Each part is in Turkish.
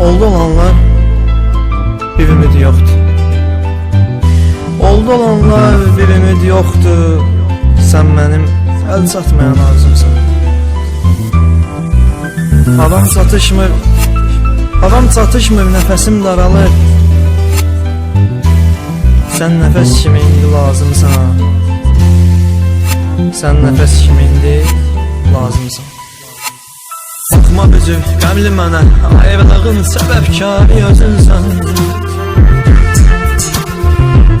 Oldu olanlar bir ümid yoktu. Oldu olanlar bir ümid yoktu. Sen benim el satmayan arzumsan. Havam çatışmır, havam çatışmır, nefesim daralır. Sen nefes kimi indi lazımsan. Sen nefes kimi indi lazımsan. Baxma büzür qəmli mənə Ayrılığın səbəbkarı özünsən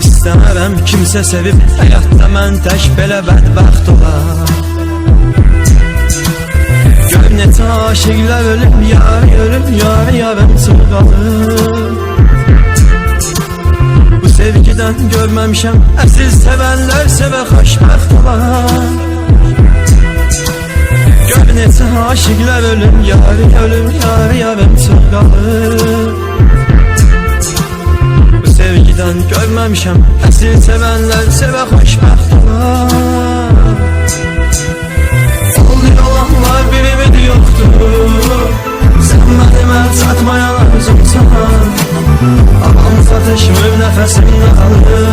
İstəmərəm kimsə sevib Həyatda mən tək belə bədbəxt ola. Gör necə aşıqlar ölüb Yarı ölüb, yarı yarım Bu sevgidən görməmişəm Əsil sevənlər sevə xoşbəxt olar Gör necə aşıqlar ölüm, yarı ölüm, yarı yarım çırğalır Bu sevgidən görməmişəm Əsil sevənlər sevə xoşbəxt olar Oldu olanlar bir ümid yoxdur Sən mənim əl çatmayan arzumsan Aman satışmır nəfəsimdə qalır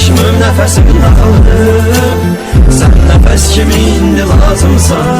Satışmır nəfəsimdə qalır Sən nəfəs kimi indi lazımsan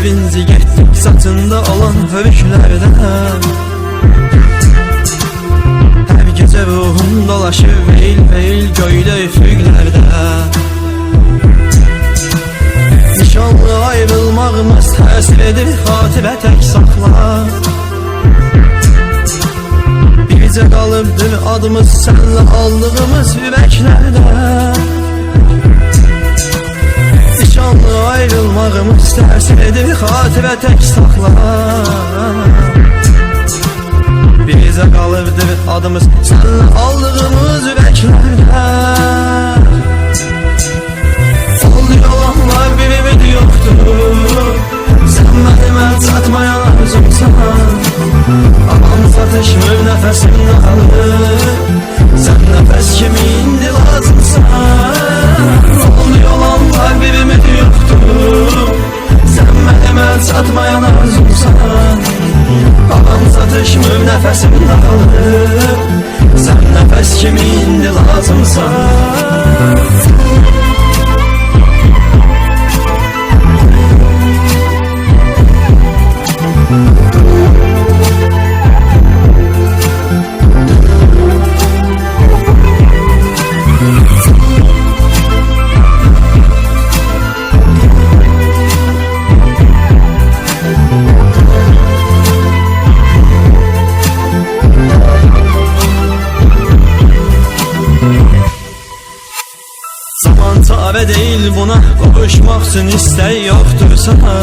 sevinci getdi Saçında olan hörüklərdən Hər gecə ruhum dolaşır Veyl veyl göydə üfüqlərdə. Nişanlı ayrılmağımız təsir edir Xatirə tək saxla. Bircə qalıbdır adımız Sənlə aldığımız ürəklərdə təsir edir Xatirə tək saxla Bizə qalıbdır adımız Sənlə aldığımız ürəklərdə Oldu olanlar bir ümid yoxdur Sən mənim əl çatmayan arzumsan Aman satışmır nəfəsimdə qalır əl çatmayan arzumsan Aman satışmır nəfəsimdə qalır Sən nəfəs kimi indi lazımsan çare değil buna. Kavuşmaksın isteği yoktur sana.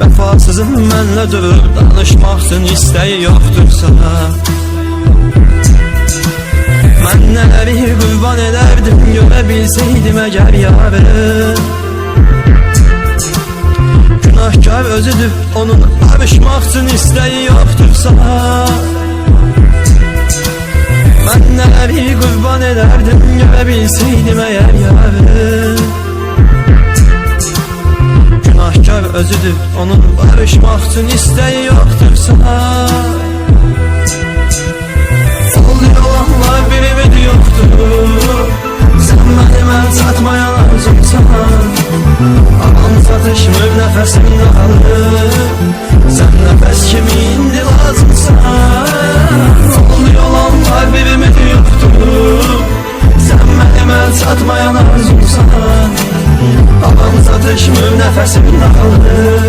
Vefasızın mənlə durur Danışmaksın isteği yoktur sana. Mən nələri qurban edərdim Görə bilseydim əgər yarı. Günahkar özüdür Onun. Barışmaksın isteği yoktur sana bilseydim əgər yarı Günahkar özüdür Onun barışmaq üçün istəyi yoxdursa Oldu olanlar bir ümid yoxdur Sən mənim əl çatmayan arzumsan Aman satışmır nəfəsimdə qalır Sən nəfəs kimi indi lazımsan Oldu olanlar bir ümid yoxdur Sən mənim əl çatmayan arzumsan Aman satışmır nəfəsimdə qalır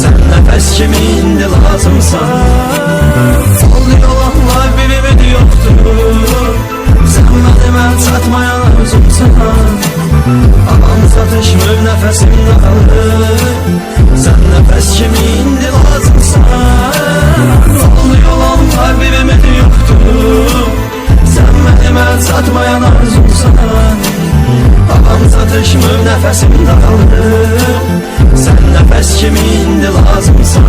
Sen nefes kimi indi lazımsan Oluyor Allah bir ümidi yoktur Sen benimle çatmayan arzumsan Aman satışmır nefesim dağılır Sen nefes kimi indi lazımsan Oluyor Allah bir ümidi yoktur Aman satışmır nefesim dağılır Sen nefes kimi indi lazımsan